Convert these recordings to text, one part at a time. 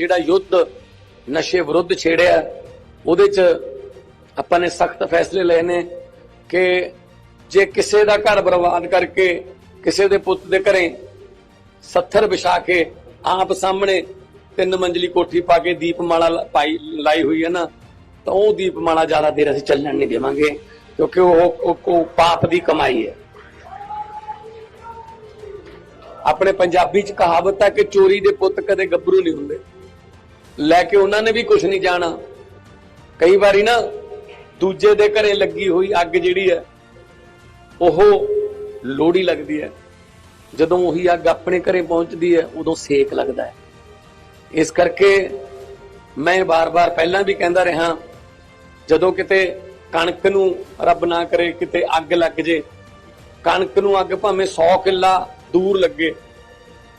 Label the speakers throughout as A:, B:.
A: ਜਿਹੜਾ ਯੁੱਧ ਨਸ਼ੇ ਵਿਰੁੱਧ ਛੇੜਿਆ, ਉਹਦੇ 'ਚ ਆਪਾਂ ਨੇ ਸਖਤ ਫੈਸਲੇ ਲਏ ਨੇ ਕਿ ਜੇ ਕਿਸੇ ਦਾ ਘਰ ਬਰਬਾਦ ਕਰਕੇ ਕਿਸੇ ਦੇ ਪੁੱਤ ਦੇ ਘਰੇ ਸੱਥਰ ਵਿਛਾ ਕੇ ਆਪ ਸਾਹਮਣੇ ਤਿੰਨ ਮੰਜ਼ਲੀ ਕੋਠੀ ਪਾ ਕੇ ਦੀਪਮਾਲਾ ਪਾਈ, ਲਾਈ ਹੋਈ ਹੈ ਨਾ, ਤਾਂ ਉਹ ਦੀਪਮਾਲਾ ਜ਼ਿਆਦਾ ਦੇਰ ਅਸੀਂ ਚੱਲਣ ਨਹੀਂ ਦੇਵਾਂਗੇ, ਕਿਉਂਕਿ ਉਹ- ਉਹ ਪਾਪ ਦੀ ਕਮਾਈ ਹੈ। ਆਪਣੇ ਪੰਜਾਬੀ ਚ ਕਹਾਵਤ ਹੈ ਕਿ ਚੋਰੀ ਦੇ ਪੁੱਤ ਕਦੇ ਗੱਭਰੂ ਨਹੀਂ ਹੁੰਦੇ। ਲੈ ਕੇ ਉਹਨਾਂ ਨੇ ਵੀ ਕੁਝ ਨਹੀਂ ਜਾਣਾ। ਕਈ ਵਾਰੀ ਨਾ ਦੂਜੇ ਦੇ ਘਰੇ ਲੱਗੀ ਹੋਈ ਅੱਗ ਜਿਹੜੀ ਹੈ, ਉਹ ਲੋੜੀ ਲੱਗਦੀ ਹੈ। ਜਦੋਂ ਉਹੀ ਅੱਗ ਆਪਣੇ ਘਰੇ ਪਹੁੰਚਦੀ ਹੈ, ਉਦੋਂ ਸੇਕ ਲੱਗਦਾ ਹੈ। ਇਸ ਕਰਕੇ ਮੈਂ ਬਾਰ-ਬਾਰ ਪਹਿਲਾਂ ਵੀ ਕਹਿੰਦਾ ਰਿਹਾ, ਜਦੋਂ ਕਿਤੇ ਕਣਕ ਨੂੰ ਰੱਬ ਨਾ ਕਰੇ, ਕਿਤੇ ਅੱਗ ਲੱਗ ਜੇ, ਕਣਕ ਨੂੰ ਅੱਗ ਭਾਵੇਂ 100 ਕਿੱਲਾ ਦੂਰ ਲੱਗੇ,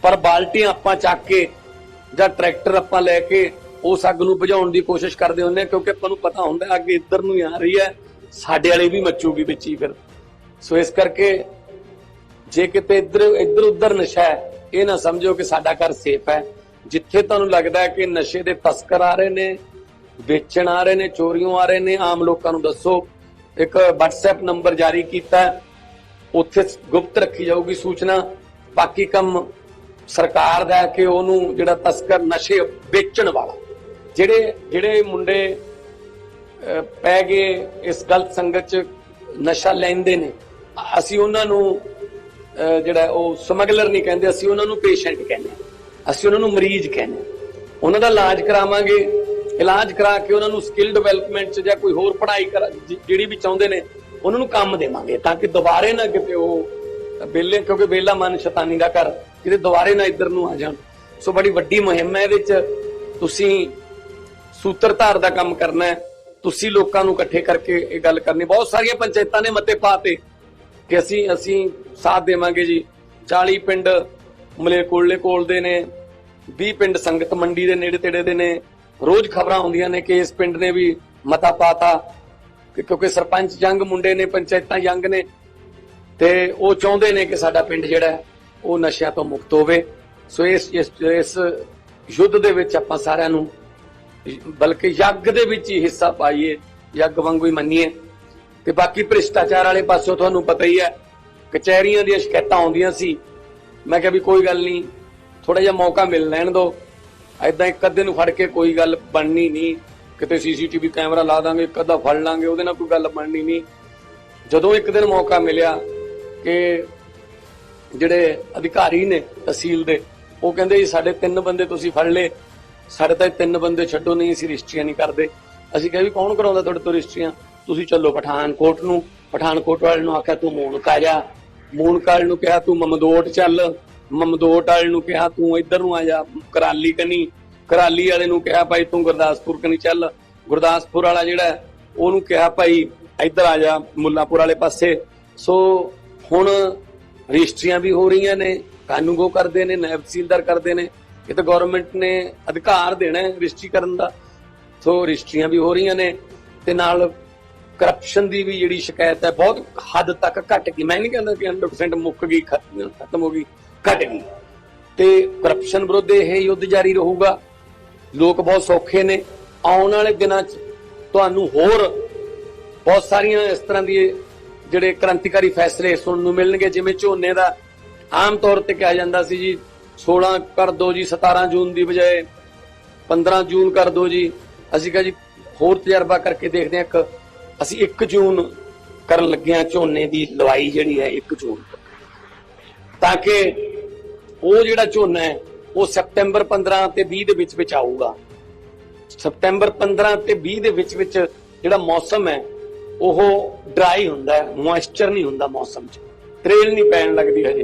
A: ਪਰ ਬਾਲਟੀਆਂ ਆਪਾਂ ਚੱਕ ਕੇ ਜਾਂ ਟਰੈਕਟਰ ਆਪਾਂ ਲੈ ਕੇ ਉਸ ਅੱਗ ਨੂੰ ਬੁਝਾਉਣ ਦੀ ਕੋਸ਼ਿਸ਼ ਕਰਦੇ ਹੁੰਦੇ ਹਾਂ, ਕਿਉਂਕਿ ਆਪਾਂ ਨੂੰ ਪਤਾ ਹੁੰਦਾ ਅੱਗ ਇੱਧਰ ਨੂੰ ਹੀ ਆ ਰਹੀ ਹੈ, ਸਾਡੇ ਵਾਲੇ ਵੀ ਮੱਚੂਗੀ ਵਿੱਚ ਹੀ ਫਿਰ। ਸੋ ਇਸ ਕਰਕੇ ਜੇ ਕਿਤੇ ਇੱਧਰ ਇੱਧਰ ਉੱਧਰ ਨਸ਼ਾ ਹੈ, ਇਹ ਨਾ ਸਮਝੋ ਕਿ ਸਾਡਾ ਘਰ ਸੇਫ ਹੈ। ਜਿੱਥੇ ਤੁਹਾਨੂੰ ਲੱਗਦਾ ਹੈ ਕਿ ਨਸ਼ੇ ਦੇ ਤਸਕਰ ਆ ਰਹੇ ਨੇ, ਵੇਚਣ ਆ ਰਹੇ ਨੇ, ਚੋਰੀਆਂ ਆ ਰਹੇ ਨੇ, ਆਮ ਲੋਕਾਂ ਨੂੰ ਦੱਸੋ। ਇੱਕ WhatsApp ਨੰਬਰ ਜਾਰੀ ਕੀਤਾ ਉੱਥੇ ਗੁਪਤ ਰੱਖੀ ਜਾਊਗੀ ਸੂਚਨਾ। ਬਾਕੀ ਕੰਮ ਸਰਕਾਰ ਦਾ ਕਿ ਉਹਨੂੰ ਜਿਹੜਾ ਤਸਕਰ ਨਸ਼ੇ ਵੇਚਣ ਵਾਲਾ, ਜਿਹੜੇ ਜਿਹੜੇ ਮੁੰਡੇ ਪੈ ਗਏ ਇਸ ਗਲਤ ਸੰਗਤ ਚ ਨਸ਼ਾ ਲੈਂਦੇ ਨੇ, ਅਸੀਂ ਉਹਨਾਂ ਨੂੰ ਜਿਹੜਾ ਉਹ ਸਮਗਲਰ ਨਹੀਂ ਕਹਿੰਦੇ, ਅਸੀਂ ਉਹਨਾਂ ਨੂੰ ਪੇਸ਼ੈਂਟ ਕਹਿੰਦੇ ਅਸੀਂ ਉਹਨਾਂ ਨੂੰ ਮਰੀਜ਼ ਕਹਿੰਦੇ ਉਹਨਾਂ ਦਾ ਇਲਾਜ ਕਰਾਵਾਂਗੇ, ਇਲਾਜ ਕਰਾ ਕੇ ਉਹਨਾਂ ਨੂੰ ਸਕਿੱਲ ਡਿਵੈਲਪਮੈਂਟ ਚ ਜਾਂ ਕੋਈ ਹੋਰ ਪੜ੍ਹਾਈ ਕਰਾ ਜਿਹੜੀ ਵੀ ਚਾਹੁੰਦੇ ਨੇ, ਉਹਨਾਂ ਨੂੰ ਕੰਮ ਦੇਵਾਂਗੇ, ਤਾਂ ਕਿ ਦੁਬਾਰੇ ਨਾ ਕਿਤੇ ਉਹ ਬੇਲੇ ਕਿਉਂਕਿ ਬੇਲਾ ਮਨ ਸ਼ੈਤਾਨੀ ਦਾ ਘਰ ਕਿਤੇ ਦੁਬਾਰੇ ਨਾ ਇੱਧਰ ਨੂੰ ਆ ਜਾਣ। ਸੋ ਬੜੀ ਵੱਡੀ ਮੁਹਿੰਮ ਹੈ ਇਹਦੇ ਚ ਤੁਸੀਂ ਸੂਤਰਧਾਰ ਦਾ ਕੰਮ ਕਰਨਾ ਹੈ। ਤੁਸੀਂ ਲੋਕਾਂ ਨੂੰ ਇਕੱਠੇ ਕਰਕੇ ਇਹ ਗੱਲ ਕਰਨੀ ਬਹੁਤ ਸਾਰੀਆਂ ਪੰਚਾਇਤਾਂ ਨੇ ਮਤੇ ਪਾਤੇ ਕਿ ਅਸੀਂ ਅਸੀਂ ਸਾਥ ਦੇਵਾਂਗੇ ਜੀ। 40 ਪਿੰਡ ਮਲੇਕੋਲੇ ਕੋਲ ਦੇ ਨੇ 20 ਪਿੰਡ ਸੰਗਤ ਮੰਡੀ ਦੇ ਨੇੜੇ ਤੇੜੇ ਦੇ ਨੇ। ਰੋਜ਼ ਖਬਰਾਂ ਆਉਂਦੀਆਂ ਨੇ ਕਿ ਇਸ ਪਿੰਡ ਨੇ ਵੀ ਮਤਾ ਪਾਤਾ ਕਿ ਕਿਉਂਕਿ ਸਰਪੰਚ ਯੰਗ ਮੁੰਡੇ ਨੇ, ਪੰਚਾਇਤਾਂ ਯੰਗ ਨੇ ਤੇ ਉਹ ਚਾਹੁੰਦੇ ਨੇ ਕਿ ਸਾਡਾ ਪਿੰਡ ਜਿਹੜਾ ਉਹ ਨਸ਼ਿਆਂ ਤੋਂ ਮੁਕਤ ਹੋਵੇ। ਸੋ ਇਸ ਇਸ ਯੁੱਧ ਦੇ ਵਿੱਚ ਆਪਾਂ ਸਾਰਿਆਂ ਨੂੰ ਬਲਕਿ ਯੱਗ ਦੇ ਵਿੱਚ ਹੀ ਹਿੱਸਾ ਪਾਈਏ, ਯੱਗ ਵਾਂਗੂ ਹੀ ਮੰਨੀਏ। ਤੇ ਬਾਕੀ ਭ੍ਰਿਸ਼ਟਾਚਾਰ ਵਾਲੇ ਪਾਸੋਂ ਤੁਹਾਨੂੰ ਪਤਾ ਹੀ ਹੈ, ਕਚਹਿਰੀਆਂ ਦੀਆਂ ਸ਼ਿਕਾਇਤਾਂ ਆਉਂਦੀਆਂ ਸੀ। ਮੈਂ ਕਿਹਾ ਵੀ ਕੋਈ ਗੱਲ ਨਹੀਂ ਥੋੜਾ ਜਿਹਾ ਮੌਕਾ ਮਿਲ ਲੈਣ ਦਿਓ। ਐਦਾਂ ਇੱਕ ਅੱਧੇ ਨੂੰ ਫੜ ਕੇ ਕੋਈ ਗੱਲ ਬਣਨੀ ਨਹੀਂ। ਕਿਤੇ ਸੀਸੀਟੀਵੀ ਕੈਮਰਾ ਲਾ ਦਾਂਗੇ, ਇੱਕ ਅੱਧਾ ਫੜ ਲਾਂਗੇ, ਉਹਦੇ ਨਾਲ ਕੋਈ ਗੱਲ ਬਣਨੀ ਨਹੀਂ। ਜਦੋਂ ਇੱਕ ਦਿਨ ਮੌਕਾ ਮਿਲਿਆ ਕਿ ਜਿਹੜੇ ਅਧਿਕਾਰੀ ਨੇ ਤਹਿਸੀਲ ਦੇ, ਉਹ ਕਹਿੰਦੇ ਜੀ, ਸਾਡੇ ਤਿੰਨ ਬੰਦੇ ਤੁਸੀਂ ਫੜ ਲਏ। ਸਾਡੇ ਤਾਂ ਤਿੰਨ ਬੰਦੇ ਛੱਡੋ, ਨਹੀਂ ਅਸੀਂ ਰਜਿਸਟਰੀਆਂ ਨਹੀਂ ਕਰਦੇ। ਅਸੀਂ ਕਿਹਾ ਵੀ ਕੌਣ ਕਰਾਉਂਦਾ ਤੁਹਾਡੇ ਤੋਂ ਰਜਿਸਟਰੀਆਂ ਤੁਸੀਂ ਚੱਲੋ ਪਠਾਨਕੋਟ ਨੂੰ। ਪਠਾਨਕੋਟ ਵਾਲੇ ਨੂੰ ਆਖਿਆ, ਤੂੰ ਮੂਨਕਾ ਜਾ। ਮੂਨਕਾ ਵਾਲੇ ਨੂੰ ਕਿਹਾ, ਤੂੰ ਮਮਦੋਟ ਚੱਲ। ਮਮਦੋਟ ਵਾਲੇ ਨੂੰ ਕਿਹਾ, ਤੂੰ ਇੱਧਰ ਨੂੰ ਆ ਜਾ, ਕਰਾਲੀ ਕਨੀ ਕਰਾਲੀ ਵਾਲੇ ਨੂੰ ਕਿਹਾ, ਭਾਈ, ਤੂੰ ਗੁਰਦਾਸਪੁਰ ਕਨੀ ਚੱਲ? ਗੁਰਦਾਸਪੁਰ ਵਾਲਾ ਜਿਹੜਾ ਉਹਨੂੰ ਕਿਹਾ, ਭਾਈ, ਇੱਧਰ ਆ ਜਾ, ਮੁੱਲਾਪੁਰ ਵਾਲੇ ਪਾਸੇ। ਸੋ ਹੁਣ ਰਜਿਸਟਰੀਆਂ ਵੀ ਹੋ ਰਹੀਆਂ ਨੇ ਕਾਨੂੰਗੋ ਕਰਦੇ ਨੇ, ਨਾਇਬ ਤਹਿਸੀਲਦਾਰ ਕਰਦੇ ਨੇ। ਇਹ ਤਾਂ ਗਵਰਨਮੈਂਟ ਨੇ ਅਧਿਕਾਰ ਦੇਣਾ ਹੈ ਰਜਿਸਟਰੀ ਕਰਨ ਦਾ। ਸੋ ਰਜਿਸਟਰੀਆਂ ਵੀ ਹੋ ਰਹੀਆਂ ਨੇ ਤੇ ਨਾਲ ਕਰਪਸ਼ਨ ਦੀ ਵੀ ਜਿਹੜੀ ਸ਼ਿਕਾਇਤ ਹੈ ਬਹੁਤ ਹੱਦ ਤੱਕ ਘਟ ਗਈ। ਮੈਂ ਨਹੀਂ ਕਹਿੰਦਾ ਕਿ 100% ਮੁੱਕ ਗਈ, ਖਤਮ ਹੋ ਗਈ ਘਟ ਗਈ। ਤੇ ਕਰਪਸ਼ਨ ਵਿਰੁੱਧ ਇਹ ਯੁੱਧ ਜਾਰੀ ਰਹੂਗਾ। ਲੋਕ ਬਹੁਤ ਸੌਖੇ ਨੇ। ਆਉਣ ਵਾਲੇ ਦਿਨਾਂ 'ਚ ਤੁਹਾਨੂੰ ਹੋਰ ਬਹੁਤ ਸਾਰੀਆਂ ਇਸ ਤਰ੍ਹਾਂ ਦੀ ਜਿਹੜੇ ਕ੍ਰਾਂਤੀਕਾਰੀ ਫੈਸਲੇ ਸੁਣਨ ਨੂੰ ਮਿਲਣਗੇ, ਜਿਵੇਂ ਝੋਨੇ ਦਾ ਆਮ ਤੌਰ ਤੇ ਕਿਹਾ ਜਾਂਦਾ ਸੀ ਜੀ 16 ਕਰ ਦੋ ਜੀ 17 ਜੂਨ ਦੀ ਬਜਾਏ 15 ਜੂਨ ਕਰ ਦੋ ਜੀ। ਅਸੀਂ ਕਿਹਾ ਜੀ, ਹੋਰ ਤਜਰਬਾ ਕਰਕੇ ਦੇਖਦੇ ਹਾਂ ਇੱਕ, ਅਸੀਂ 1 ਜੂਨ ਕਰਨ ਲੱਗੇ ਹਾਂ ਝੋਨੇ ਦੀ ਲਵਾਈ ਜਿਹੜੀ ਹੈ 1 ਜੂਨ ਤਾਂ ਕਿ ਉਹ ਜਿਹੜਾ ਝੋਨਾ ਹੈ, ਉਹ ਸਪਟੈਂਬਰ 15 ਤੇ 20 ਦੇ ਵਿੱਚ ਵਿੱਚ ਆਊਗਾ। ਸਪਟੈਂਬਰ 15 ਤੇ 20 ਦੇ ਵਿੱਚ ਵਿੱਚ ਜਿਹੜਾ ਮੌਸਮ ਹੈ ਉਹ ਡਰਾਈ ਹੁੰਦਾ ਹੈ ਮੋਇਸਚਰ ਨਹੀਂ ਹੁੰਦਾ ਮੌਸਮ 'ਚ। ਤਰੇਲ ਨਹੀਂ ਪੈਣ ਲੱਗਦੀ ਹਜੇ।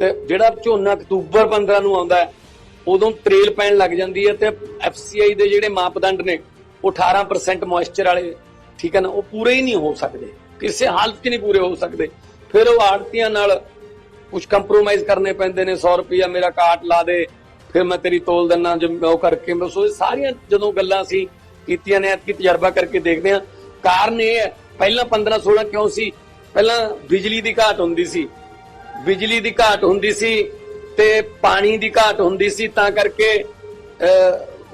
A: ਤੇ ਜਿਹੜਾ ਝੋਨਾ ਅਕਤੂਬਰ 15 ਨੂੰ ਆਉਂਦਾ ਹੈ, ਉਦੋਂ ਤਰੇਲ ਪੈਣ ਲੱਗ ਜਾਂਦੀ ਹੈ ਤੇ ਐਫਸੀਆਈ ਦੇ ਜਿਹੜੇ ਮਾਪਦੰਡ ਨੇ, ਉਹ 18% ਮੋਇਸਚਰ ਵਾਲੇ, ਠੀਕ ਹੈ ਨਾ, ਉਹ ਪੂਰੇ ਹੀ ਨਹੀਂ ਹੋ ਸਕਦੇ। ਕਿਸੇ ਹਾਲਤ 'ਚ ਨਹੀਂ ਪੂਰੇ ਹੋ ਸਕਦੇ। ਫਿਰ ਉਹ ਆੜਤੀਆਂ ਨਾਲ ਕੁਝ ਕੰਪਰੋਮਾਈਜ਼ ਕਰਨੇ ਪੈਂਦੇ ਨੇ 100 ਰੁਪਿਆ ਮੇਰਾ ਕਾਟ ਲਾ ਦੇ, ਫਿਰ ਮੈਂ ਤੇਰੀ ਤੋਲ ਦਿੰਨਾ ਜੋ ਉਹ ਕਰਕੇ, ਮੈਂ ਸੋ ਇਹ ਸਾਰੀਆਂ ਜਦੋਂ ਗੱਲਾਂ ਸੀ ਕੀਤੀਆਂ ਨੇ, ਐਤਕੀ ਤਜਰਬਾ ਕਰਕੇ ਦੇਖਦੇ ਹਾਂ ਕਾਰਨ ਇਹ ਹੈ, ਪਹਿਲਾਂ 15 16 ਕਿਉਂ ਸੀ? ਪਹਿਲਾਂ ਬਿਜਲੀ ਦੀ ਘਾਟ ਹੁੰਦੀ ਸੀ। ਬਿਜਲੀ ਦੀ ਘਾਟ ਹੁੰਦੀ ਸੀ ਤੇ ਪਾਣੀ ਦੀ ਘਾਟ ਹੁੰਦੀ ਸੀ, ਤਾਂ ਕਰਕੇ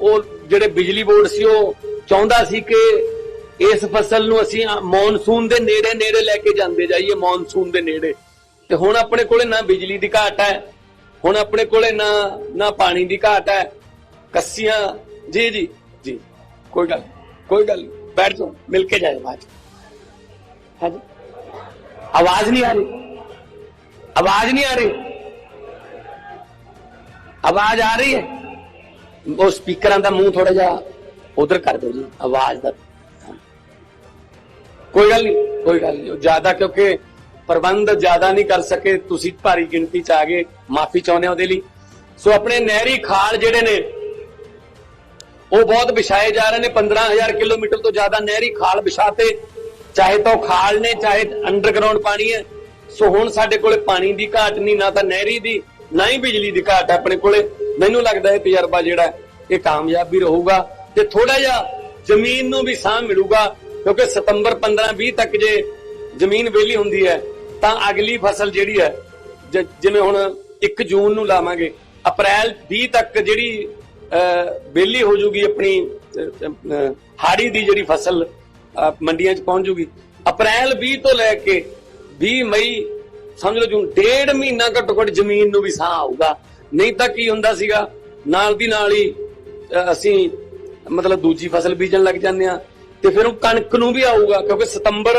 A: ਉਹ ਜਿਹੜੇ ਬਿਜਲੀ ਬੋਰਡ ਸੀ, ਉਹ ਚਾਹੁੰਦਾ ਸੀ ਕਿ ਇਸ ਫਸਲ ਨੂੰ ਅਸੀਂ ਮੌਨਸੂਨ ਦੇ ਨੇੜੇ ਨੇੜੇ ਲੈ ਕੇ ਜਾਂਦੇ ਜਾਈਏ, ਮੌਨਸੂਨ ਦੇ ਨੇੜੇ। ਤੇ ਹੁਣ ਆਪਣੇ ਕੋਲੇ ਨਾ ਬਿਜਲੀ ਦੀ ਘਾਟ ਹੈ, ਹੁਣ ਆਪਣੇ ਕੋਲੇ ਨਾ ਨਾ ਪਾਣੀ ਦੀ ਘਾਟ ਹੈ। ਕੱਸੀਆਂ, ਜੀ ਜੀ ਜੀ। ਕੋਈ ਗੱਲ ਕੋਈ ਗੱਲ ਨਹੀਂ, ਬੈਠ ਜਾਓ ਮਿਲ ਕੇ ਜਾਏ ਬਾਅਦ ਹੈ ਜੀ ਆਵਾਜ਼ ਨਹੀਂ ਆ ਰਹੀ ਆਵਾਜ਼ ਨਹੀਂ ਆ ਆਵਾਜ਼ ਆ ਰਹੀ ਹੈ ਉਹ ਸਪੀਕਰਾਂ ਦਾ ਮੂੰਹ ਥੋੜਾ ਜਿਹਾ ਉਧਰ ਕਰ ਦਿਓ ਜੀ ਆਵਾਜ਼ ਦਾ ਕੋਈ ਗੱਲ ਨਹੀਂ ਕੋਈ ਗੱਲ ਨਹੀਂ ਜ਼ਿਆਦਾ ਕਿਉਂਕਿ ਪ੍ਰਬੰਧ ਜ਼ਿਆਦਾ ਨਹੀਂ ਕਰ ਸਕੇ ਤੁਸੀਂ ਭਾਰੀ ਗਿਣਤੀ ਚ ਆ ਗਏ ਮਾਫੀ ਚਾਹੁੰਦੇ ਹਾਂ ਉਹਦੇ ਲਈ ਸੋ ਆਪਣੇ ਨਹਿਰੀ ਖਾਲ ਜਿਹੜੇ ਨੇ ਉਹ ਬਹੁਤ ਵਿਛਾਏ ਜਾ ਰਹੇ ਨੇ 15000 ਕਿਲੋਮੀਟਰ ਤੋਂ ਜ਼ਿਆਦਾ ਨਹਿਰੀ ਖਾਲ ਵਿਛਾਤੇ। ਚਾਹੇ ਤਾਂ ਉਹ ਖਾਲ ਨੇ, ਚਾਹੇ ਅੰਡਰਗਰਾਉਂਡ ਪਾਣੀ ਹੈ। ਸੋ ਹੁਣ ਸਾਡੇ ਕੋਲੇ ਪਾਣੀ ਦੀ ਘਾਟ ਨਹੀਂ, ਨਾ ਤਾਂ ਨਹਿਰੀ ਦੀ, ਨਾ ਹੀ ਬਿਜਲੀ ਦੀ ਘਾਟ ਹੈ ਆਪਣੇ ਕੋਲੇ। ਮੈਨੂੰ ਲੱਗਦਾ ਇਹ ਤਜਰਬਾ ਜਿਹੜਾ ਇਹ ਕਾਮਯਾਬ ਵੀ ਰਹੂਗਾ ਤੇ ਥੋੜਾ ਜਿਹਾ ਜ਼ਮੀਨ ਨੂੰ ਵੀ ਸਾਹ ਮਿਲੂਗਾ। ਕਿਉਂਕਿ ਸਤੰਬਰ 15 20 ਤੱਕ ਜੇ ਜ਼ਮੀਨ ਵਿਹਲੀ ਹੁੰਦੀ ਹੈ, ਤਾਂ ਅਗਲੀ ਫਸਲ ਜਿਹੜੀ ਹੈ, ਜ- ਜਿਵੇਂ ਹੁਣ 1 ਜੂਨ ਨੂੰ ਲਾਵਾਂਗੇ, ਅਪ੍ਰੈਲ 20 ਤੱਕ ਜਿਹੜੀ ਅਹ, ਵਿਹਲੀ ਹੋ ਜੂਗੀ ਆਪਣੀ ਹਾੜੀ ਦੀ ਜਿਹੜੀ ਫਸਲ ਮੰਡੀਆਂ 'ਚ ਪਹੁੰਚ ਜੂਗੀ। ਅਪ੍ਰੈਲ 20 ਤੋਂ ਲੈ ਕੇ 20 ਮਈ ਸਮਝ ਲਓ ਜੂਨ ਡੇਢ ਮਹੀਨਾ ਘੱਟੋ ਘੱਟ ਜ਼ਮੀਨ ਨੂੰ ਵੀ ਸਾਹ ਆਊਗਾ। ਨਹੀਂ ਤਾਂ ਕੀ ਹੁੰਦਾ ਸੀਗਾ ਨਾਲ ਦੀ ਨਾਲ ਹੀ ਅਸੀਂ ਮਤਲਬ ਦੂਜੀ ਫਸਲ ਬੀਜਣ ਲੱਗ ਜਾਂਦੇ ਆ ਤੇ ਫਿਰ ਉਹ ਕਣਕ ਨੂੰ ਵੀ ਆਊਗਾ ਕਿਉਂਕਿ ਸਤੰਬਰ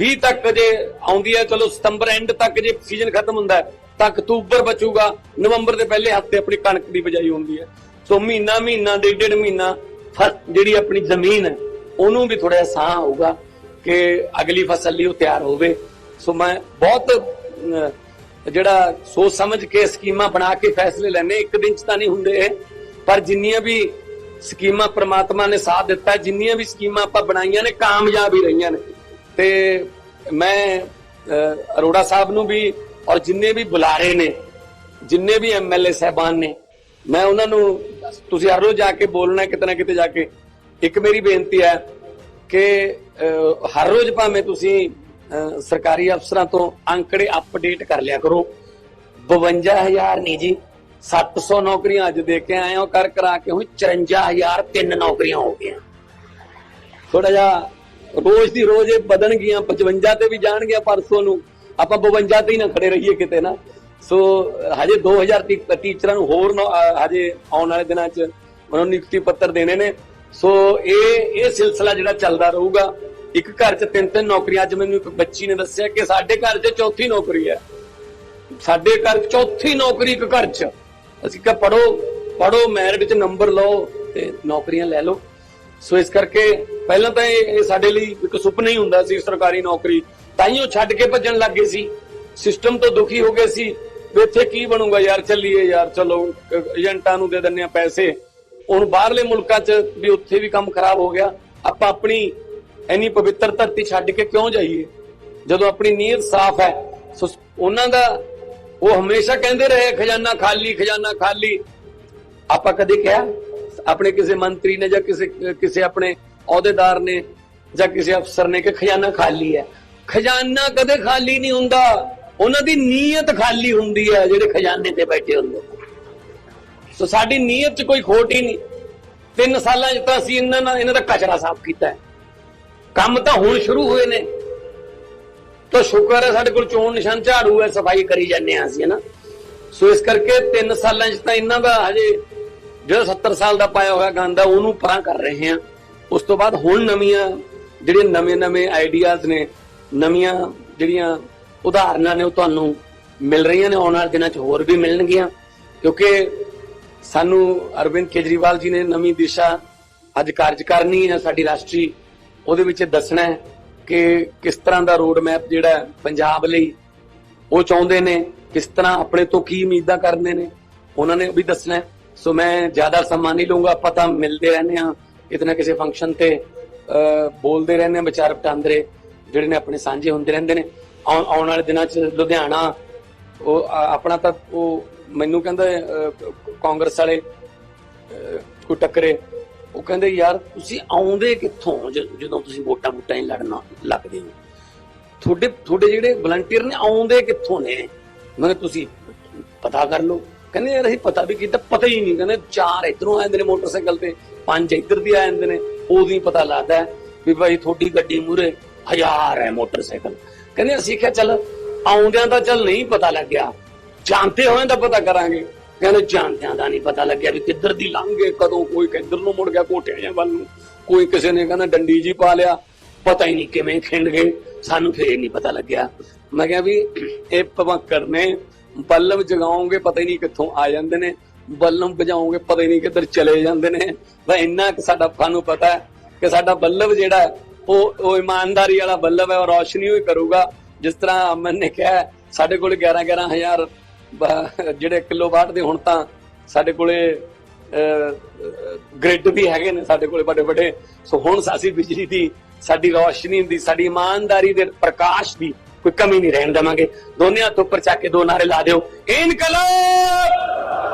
A: 20 ਤੱਕ ਜੇ ਆਉਂਦੀ ਹੈ ਚਲੋ ਸਤੰਬਰ ਐਂਡ ਤੱਕ ਜੇ ਸੀਜ਼ਨ ਖਤਮ ਹੁੰਦਾ ਹੈ ਤਾਂ ਅਕਤੂਬਰ ਬਚੂਗਾ ਨਵੰਬਰ ਦੇ ਪਹਿਲੇ ਹਫ਼ਤੇ ਆਪਣੀ ਕਣਕ ਦੀ ਬਜਾਈ ਹੁੰਦੀ ਹੈ। ਸੋ ਮਹੀਨਾ ਮਹੀਨਾ, ਡੇਢ ਡੇਢ ਮਹੀਨਾ ਫਸ- ਜਿਹੜੀ ਆਪਣੀ ਜ਼ਮੀਨ ਹੈ, ਉਹਨੂੰ ਵੀ ਥੋੜਾ ਸਾਹ ਆਊਗਾ ਕਿ ਅਗਲੀ ਫਸਲ ਲਈ ਉਹ ਤਿਆਰ ਹੋਵੇ। ਸੋ ਮੈਂ ਬਹੁਤ ਜਿਹੜਾ ਸੋਚ ਸਮਝ ਕੇ ਸਕੀਮਾਂ ਬਣਾ ਕੇ ਫੈਸਲੇ ਲੈਣੇ ਇੱਕ ਦਿਨ ਚ ਤਾਂ ਨਹੀਂ ਹੁੰਦੇ ਇਹ। ਪਰ ਜਿੰਨੀਆਂ ਵੀ ਸਕੀਮਾਂ ਪ੍ਰਮਾਤਮਾ ਨੇ ਸਾਥ ਦਿੱਤਾ, ਜਿੰਨੀਆਂ ਵੀ ਸਕੀਮਾਂ ਆਪਾਂ ਬਣਾਈਆਂ ਨੇ, ਕਾਮਯਾਬ ਹੀ ਰਹੀਆਂ ਨੇ। ਤੇ ਮੈਂ ਅਰੋੜਾ ਸਾਹਿਬ ਨੂੰ ਵੀ ਔਰ ਜਿੰਨੇ ਵੀ ਬੁਲਾਰੇ ਨੇ, ਜਿੰਨੇ ਵੀ ਐਮਐਲਏ ਸਹਿਬਾਨ ਨੇ ਮੈਂ ਉਹਨਾਂ ਨੂੰ ਤੁਸੀਂ ਹਰ ਰੋਜ਼ ਜਾ ਕੇ ਬੋਲਣਾ ਕਿਤੇ ਨਾ ਕਿਤੇ ਜਾ ਕੇ। ਇੱਕ ਮੇਰੀ ਬੇਨਤੀ ਹੈ ਕਿ ਹਰ ਰੋਜ਼ ਭਾਵੇਂ ਤੁਸੀਂ ਅਹ, ਸਰਕਾਰੀ ਅਫਸਰਾਂ ਤੋਂ ਅੰਕੜੇ ਅਪਡੇਟ ਕਰ ਲਿਆ ਕਰੋ। 52000 ਨਹੀਂ ਜੀ 700 ਨੌਕਰੀਆਂ ਅੱਜ ਦੇ ਕੇ ਆਏ ਹਾਂ ਕਰ ਕਰਾ ਕੇ ਹੁਣ 54000 ਤਿੰਨ ਨੌਕਰੀਆਂ ਹੋ ਗਈਆਂ। ਥੋੜਾ ਜਿਹਾ ਰੋਜ਼ ਦੀ ਰੋਜ਼ ਇਹ ਵਧਣਗੀਆਂ 55 ਤੇ ਵੀ ਜਾਣਗੀਆਂ ਪਰਸੋਂ ਨੂੰ। ਆਪਾਂ 52 ਤੇ ਹੀ ਨਾ ਖੜੇ ਰਹੀਏ ਕਿਤੇ ਨਾ। ਸੋ ਹਜੇ 2000 ਟੀ- ਟੀਚਰਾਂ ਨੂੰ ਹੋਰ ਹਜੇ ਆਉਣ ਵਾਲੇ ਦਿਨਾਂ 'ਚ ਉਹਨਾਂ ਨੂੰ ਨਿਯੁਕਤੀ ਪੱਤਰ ਦੇਣੇ ਨੇ। ਸੋ ਇਹ ਇਹ ਸਿਲਸਿਲਾ ਜਿਹੜਾ ਚੱਲਦਾ ਰਹੂਗਾ, ਇੱਕ ਘਰ 'ਚ ਤਿੰਨ ਤਿੰਨ ਨੌਕਰੀਆਂ, ਅੱਜ ਮੈਨੂੰ ਇੱਕ ਬੱਚੀ ਨੇ ਦੱਸਿਆ ਕਿ ਸਾਡੇ ਘਰ 'ਚ ਚੌਥੀ ਨੌਕਰੀ ਹੈ। ਸਾਡੇ ਘਰ ਚੌਥੀ ਨੌਕਰੀ ਇੱਕ ਘਰ 'ਚ। ਅਸੀਂ ਕਿਹਾ ਪੜੋ ਪੜੋ ਮੈਰਿਟ 'ਚ ਨੰਬਰ ਲਓ ਤੇ ਨੌਕਰੀਆਂ ਲੈ ਲਓ। ਸੋ ਇਸ ਕਰਕੇ ਪਹਿਲਾਂ ਤਾਂ ਇਹ ਸਾਡੇ ਲਈ ਇੱਕ ਸੁਪਨਾ ਹੀ ਹੁੰਦਾ ਸੀ, ਸਰਕਾਰੀ ਨੌਕਰੀ। ਤਾਈਓ ਛੱਡ ਕੇ ਭੱਜਣ ਲੱਗ ਗਏ ਸੀ। ਸਿਸਟਮ ਤੋਂ ਦੁਖੀ ਹੋ ਗਏ ਸੀ, ਵੀ ਇੱਥੇ ਕੀ ਬਣੂਗਾ ਯਾਰ, ਚੱਲੀਏ ਯਾਰ, ਚਲੋ, ਏਜੰਟਾਂ ਨੂੰ ਦੇ ਦਿੰਨੇ ਆ ਪੈਸੇ। ਹੁਣ ਬਾਹਰਲੇ ਮੁਲਕਾਂ 'ਚ ਵੀ ਉੱਥੇ ਵੀ ਕੰਮ ਖਰਾਬ ਹੋ ਗਿਆ, ਆਪਾਂ ਆਪਣੀ ਇੰਨੀ ਪਵਿੱਤਰ ਧਰਤੀ ਛੱਡ ਕੇ ਕਿਉਂ ਜਾਈਏ? ਜਦੋਂ ਆਪਣੀ ਨੀਅਤ ਸਾਫ਼ ਹੈ ਉਹਨਾਂ ਦਾ, ਉਹ ਹਮੇਸ਼ਾ ਕਹਿੰਦੇ ਰਹੇ, ਖਜ਼ਾਨਾ ਖਾਲੀ ਖਜ਼ਾਨਾ ਖਾਲੀ। ਆਪਾਂ ਕਦੇ ਕਿਹਾ? ਆਪਣੇ ਕਿਸੇ ਮੰਤਰੀ ਨੇ ਜਾਂ ਕਿਸੇ ਕਿਸੇ ਆਪਣੇ ਅਹੁਦੇਦਾਰ ਨੇ ਜਾਂ ਕਿਸੇ ਅਫਸਰ ਨੇ ਕਿ ਖਜ਼ਾਨਾ ਖਾਲੀ ਹੈ। ਖਜ਼ਾਨਾ ਕਦੇ ਖਾਲੀ ਨਹੀਂ ਹੁੰਦਾ। ਉਹਨਾਂ ਦੀ ਨੀਅਤ ਖਾਲੀ ਹੁੰਦੀ ਹੈ ਜਿਹੜੇ ਖਜ਼ਾਨੇ ਤੇ ਬੈਠੇ ਹੁੰਦੇ। ਸੋ ਸਾਡੀ ਨੀਅਤ 'ਚ ਕੋਈ ਖੋਟ ਹੀ ਨਹੀਂ। ਤਿੰਨ ਸਾਲਾਂ 'ਚ ਤਾਂ ਅਸੀਂ ਇਹਨਾਂ ਨਾਲ ਇਹਨਾਂ ਦਾ ਕਚਰਾ ਸਾਫ਼ ਕੀਤਾ ਹੈ। ਕੰਮ ਤਾਂ ਹੁਣ ਸ਼ੁਰੂ ਹੋਏ ਨੇ। ਤਾਂ ਸ਼ੁਕਰ ਹੈ ਸਾਡੇ ਕੋਲ ਚੋਣ ਨਿਸ਼ਾਨ ਝਾੜੂ ਹੈ, ਸਫ਼ਾਈ ਕਰੀ ਜਾਂਦੇ ਆ ਅਸੀਂ, ਹਨਾ। ਸੋ ਇਸ ਕਰਕੇ 3 ਸਾਲਾਂ 'ਚ ਤਾਂ ਇਹਨਾਂ ਦਾ ਹਜੇ ਜਿਹੜਾ 70 ਸਾਲ ਦਾ ਪਾਇਆ ਹੋਇਆ ਗੰਦ ਉਹਨੂੰ ਪਰਾਂ ਕਰ ਰਹੇ ਆ ਉਸ ਤੋਂ ਬਾਅਦ ਹੁਣ ਨਵੀਆਂ ਜਿਹੜੇ ਨਵੇਂ-ਨਵੇਂ ਆਈਡੀਆਜ਼ ਨੇ, ਨਵੀਆਂ ਜਿਹੜੀਆਂ ਉਦਾਹਰਨਾਂ ਨੇ ਉਹ ਤੁਹਾਨੂੰ ਮਿਲ ਰਹੀਆਂ ਨੇ ਆਉਣ ਵਾਲੇ ਦਿਨਾਂ 'ਚ ਹੋਰ ਵੀ ਮਿਲਣਗੀਆਂ। ਕਿਉਂਕਿ ਸਾਨੂੰ ਅਰਵਿੰਦ ਕੇਜਰੀਵਾਲ ਜੀ ਨੇ ਨਵੀਂ ਦਿਸ਼ਾ ਅੱਜ ਕਾਰਜ ਕਰਨੀ ਹੈ ਸਾਡੀ ਰਾਸ਼ਟਰੀ ਉਹਦੇ ਵਿੱਚ ਦੱਸਣਾ ਹੈ ਕਿ ਕਿਸ ਤਰ੍ਹਾਂ ਦਾ ਰੋਡ ਮੈਪ ਜਿਹੜਾ ਪੰਜਾਬ ਲਈ ਉਹ ਚਾਹੁੰਦੇ ਨੇ ਕਿਸ ਤਰ੍ਹਾਂ ਆਪਣੇ ਤੋਂ ਕੀ ਉਮੀਦਾਂ ਕਰਦੇ ਨੇ ਉਹਨਾਂ ਨੇ ਵੀ ਦੱਸਣਾ ਸੋ ਮੈਂ ਜ਼ਿਆਦਾ ਸਮਾਂ ਨਹੀਂ ਲਊਂਗਾ ਆਪਾਂ ਤਾਂ ਮਿਲਦੇ ਰਹਿੰਦੇ ਆ ਕਿਤੇ ਨਾ ਕਿਸੇ ਫੰਕਸ਼ਨ ਤੇ ਅਹ, ਬੋਲਦੇ ਰਹਿੰਦੇ ਆ ਵਿਚਾਰ ਵਟਾਂਦਰੇ ਜਿਹੜੇ ਨੇ ਆਪਣੇ ਸਾਂਝੇ ਹੁੰਦੇ ਰਹਿੰਦੇ ਨੇ। ਆਉਣ ਆਉਣ ਵਾਲੇ ਦਿਨਾਂ 'ਚ ਲੁਧਿਆਣਾ ਉਹ ਆਪਣਾ ਤਾਂ ਉਹ ਮੈਨੂੰ ਕਹਿੰਦਾ ਕਾਂਗਰਸ ਵਾਲੇ ਅਹ, ਕੋਈ ਟੱਕਰੇ। ਉਹ ਕਹਿੰਦੇ ਯਾਰ ਤੁਸੀਂ ਆਉਂਦੇ ਕਿੱਥੋਂ? ਜਦੋਂ ਤੁਸੀਂ ਵੋਟਾਂ ਵੋਟਾਂ ਹੀ ਲੜਨਾ ਲੱਗਦੇ ਹੋ। ਤੁਹਾਡੇ ਤੁਹਾਡੇ ਜਿਹੜੇ ਵਲੰਟੀਅਰ ਨੇ ਆਉਂਦੇ ਕਿੱਥੋਂ ਨੇ? ਮੈਂ ਤੁਸੀਂ ਪਤਾ ਕਰ ਲਓ। ਕਹਿੰਦੇ ਯਾਰ ਅਸੀਂ ਪਤਾ ਵੀ ਕੀਤਾ ਪਤਾ ਹੀ ਨਹੀਂ। ਕਹਿੰਦੇ ਚਾਰ ਇਧਰੋਂ ਆ ਜਾਂਦੇ ਨੇ ਮੋਟਰਸਾਈਕਲ ਤੇ ਪੰਜ ਇੱਧਰ ਦੀ ਆ ਜਾਂਦੇ ਨੇ। ਉਦੋਂ ਹੀ ਪਤਾ ਲੱਗਦਾ ਵੀ ਭਾਈ ਤੁਹਾਡੀ ਗੱਡੀ ਮੂਰੇ ਹਜ਼ਾਰ ਹੈ ਮੋਟਰਸਾਈਕਲ। ਕਹਿੰਦੇ ਅਸੀਂ ਕਿਹਾ ਚੱਲ ਆਉਂਦਿਆਂ ਦਾ ਚੱਲ ਨਹੀਂ ਪਤਾ ਲੱਗਿਆ। ਜਾਂਦੇ ਹੋਏ ਤਾਂ ਪਤਾ ਕਰਾਂਗੇ। ਕਹਿੰਦੇ ਜਾਣਦਿਆਂ ਦਾ ਨਹੀਂ ਪਤਾ ਲੱਗਿਆ ਵੀ ਕਿੱਧਰ ਦੀ ਲੰਘੇ, ਕਦੋਂ ਕੋਈ ਕਿੱਧਰ ਨੂੰ ਮੁੜ ਗਿਆ ਕੋਟਿਆਂ ਜਿਹੇ ਵੱਲ ਨੂੰ। ਕੋਈ ਕਿਸੇ ਨੇ ਕਹਿੰਦਾ ਡੰਡੀ ਜੀ ਪਾ ਲਿਆ, ਪਤਾ ਹੀ ਨਹੀਂ ਕਿਵੇਂ ਖਿੰਡ ਗਏ, ਸਾਨੂੰ ਫੇਰ ਨਹੀਂ ਪਤਾ ਲੱਗਿਆ। ਮੈਂ ਕਿਹਾ ਵੀ ਇਹ ਭਵੰਕਰ ਨੇ ਬੱਲਬ ਜਗਾਉਂਗੇ, ਪਤਾ ਹੀ ਨਹੀਂ ਕਿੱਥੋਂ ਆ ਜਾਂਦੇ ਨੇ। ਬੱਲਬ ਵਜਾਉਂਗੇ, ਪਤਾ ਹੀ ਨਹੀਂ ਕਿੱਧਰ ਚਲੇ ਜਾਂਦੇ ਨੇ। ਬਈ ਇੰਨਾ ਕਿ ਸਾਡਾ ਸਾਨੂੰ ਪਤਾ ਕਿ ਸਾਡਾ ਬੱਲਬ ਜਿਹੜਾ ਉਹ ਉਹ ਇਮਾਨਦਾਰੀ ਵਾਲਾ ਬੱਲਬ ਹੈ, ਉਹ ਰੌਸ਼ਨੀ ਹੀ ਕਰੂਗਾ। ਜਿਸ ਤਰ੍ਹਾਂ ਅਮਨ ਨੇ ਕਿਹਾ, ਸਾਡੇ ਕੋਲ 11 11000 ਜਿਹੜੇ ਕਿਲੋਵਾਟ ਦੇ ਹੁਣ ਤਾਂ ਸਾਡੇ ਕੋਲੇ ਗ੍ਰਿਡ ਵੀ ਹੈਗੇ ਨੇ ਸਾਡੇ ਕੋਲੇ ਵੱਡੇ ਵੱਡੇ। ਸੋ ਹੁਣ ਅਸੀਂ ਬਿਜਲੀ ਦੀ ਸਾਡੀ ਰੌਸ਼ਨੀ ਦੀ, ਸਾਡੀ ਇਮਾਨਦਾਰੀ ਦੇ ਪ੍ਰਕਾਸ਼ ਦੀ ਕੋਈ ਕਮੀ ਨਹੀਂ ਰਹਿਣ ਦੇਵਾਂਗੇ। ਦੋਨਿਆਂ ਤੋਂ ਉੱਪਰ ਚੱਕ ਕੇ ਦੋ ਨਾਰੇ ਲਾ ਦਿਓ। ਇਨਕਲਾਬ!